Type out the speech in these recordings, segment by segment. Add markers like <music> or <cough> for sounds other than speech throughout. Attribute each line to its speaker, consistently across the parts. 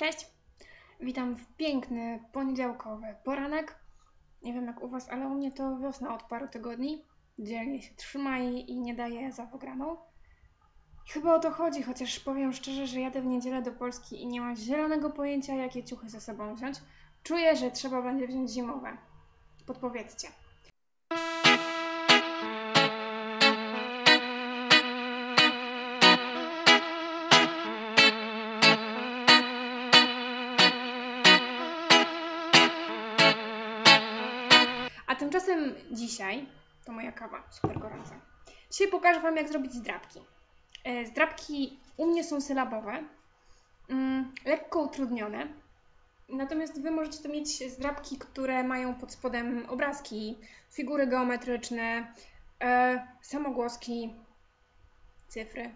Speaker 1: Cześć! Witam w piękny poniedziałkowy poranek. Nie wiem jak u Was, ale u mnie to wiosna od paru tygodni. Dzielnie się trzyma i, i nie daje za wygraną. Chyba o to chodzi, chociaż powiem szczerze, że jadę w niedzielę do Polski i nie mam zielonego pojęcia, jakie ciuchy ze sobą wziąć. Czuję, że trzeba będzie wziąć zimowe. Podpowiedzcie. Tymczasem dzisiaj, to moja kawa, super gorąca. Dzisiaj pokażę Wam, jak zrobić zdrabki. E, Zdrabki u mnie są sylabowe, mm, lekko utrudnione. Natomiast Wy możecie to mieć zdrabki, które mają pod spodem obrazki, figury geometryczne, e, samogłoski, cyfry,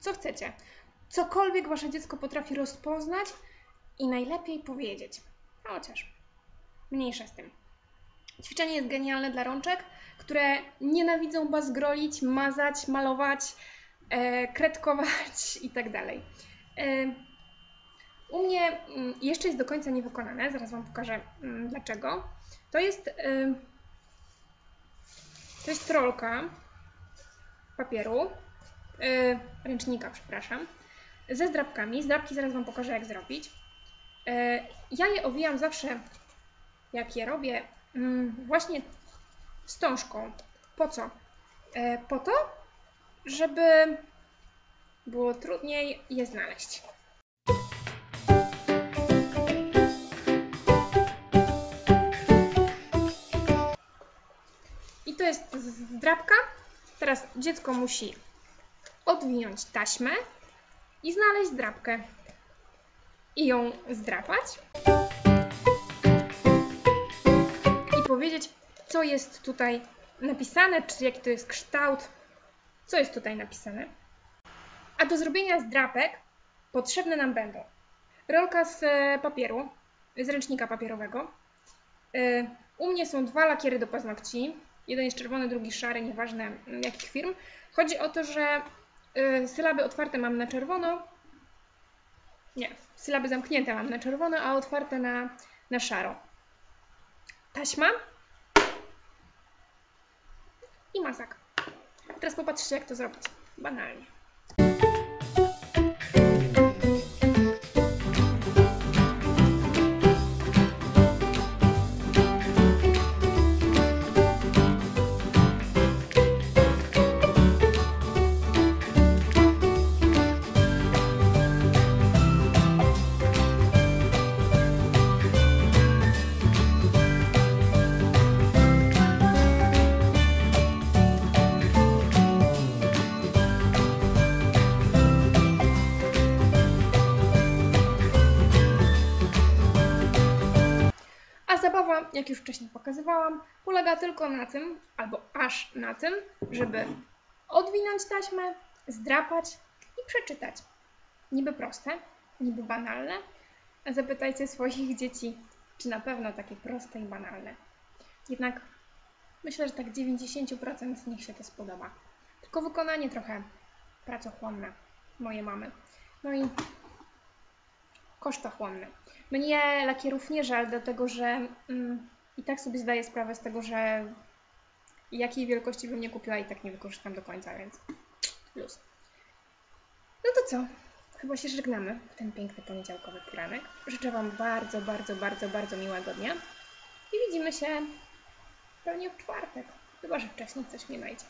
Speaker 1: co chcecie. Cokolwiek Wasze dziecko potrafi rozpoznać i najlepiej powiedzieć. Chociaż mniejsza z tym. Ćwiczenie jest genialne dla rączek, które nienawidzą bazgrolić, mazać, malować, e, kredkować <laughs> itd. E, u mnie mm, jeszcze jest do końca niewykonane, zaraz Wam pokażę mm, dlaczego. To jest, e, to jest papieru, e, ręcznika, przepraszam, ze zdrabkami. Zdrabki zaraz Wam pokażę, jak zrobić. E, ja je owijam zawsze, jak je robię, właśnie wstążką. Po co? E, po to, żeby było trudniej je znaleźć. I to jest zdrabka. Teraz dziecko musi odwinąć taśmę i znaleźć zdrabkę. I ją zdrapać. Powiedzieć, co jest tutaj napisane, czy jaki to jest kształt, co jest tutaj napisane. A do zrobienia zdrapek potrzebne nam będą rolka z e, papieru, z ręcznika papierowego. E, U mnie są dwa lakiery do paznokci. Jeden jest czerwony, drugi szary, nieważne mm, jakich firm. Chodzi o to, że e, sylaby otwarte mam na czerwono. Nie, sylaby zamknięte mam na czerwono, a otwarte na, na szaro. Taśma i mazak. Teraz popatrzcie, jak to zrobić. Banalnie. A zabawa, jak już wcześniej pokazywałam, polega tylko na tym, albo aż na tym, żeby odwinąć taśmę, zdrapać i przeczytać. Niby proste, niby banalne, zapytajcie swoich dzieci, czy na pewno takie proste i banalne. Jednak myślę, że tak 90% z nich się to spodoba. Tylko wykonanie trochę pracochłonne, moje mamy. No i kosztochłonne. Mnie lakierów nie żal, dlatego że mm, i tak sobie zdaję sprawę z tego, że jakiej wielkości bym nie kupiła i tak nie wykorzystam do końca, więc plus. No to co? Chyba się żegnamy w ten piękny poniedziałkowy poranek. Życzę Wam bardzo, bardzo, bardzo, bardzo miłego dnia i widzimy się pewnie w czwartek, chyba że wcześniej coś mnie najdzie.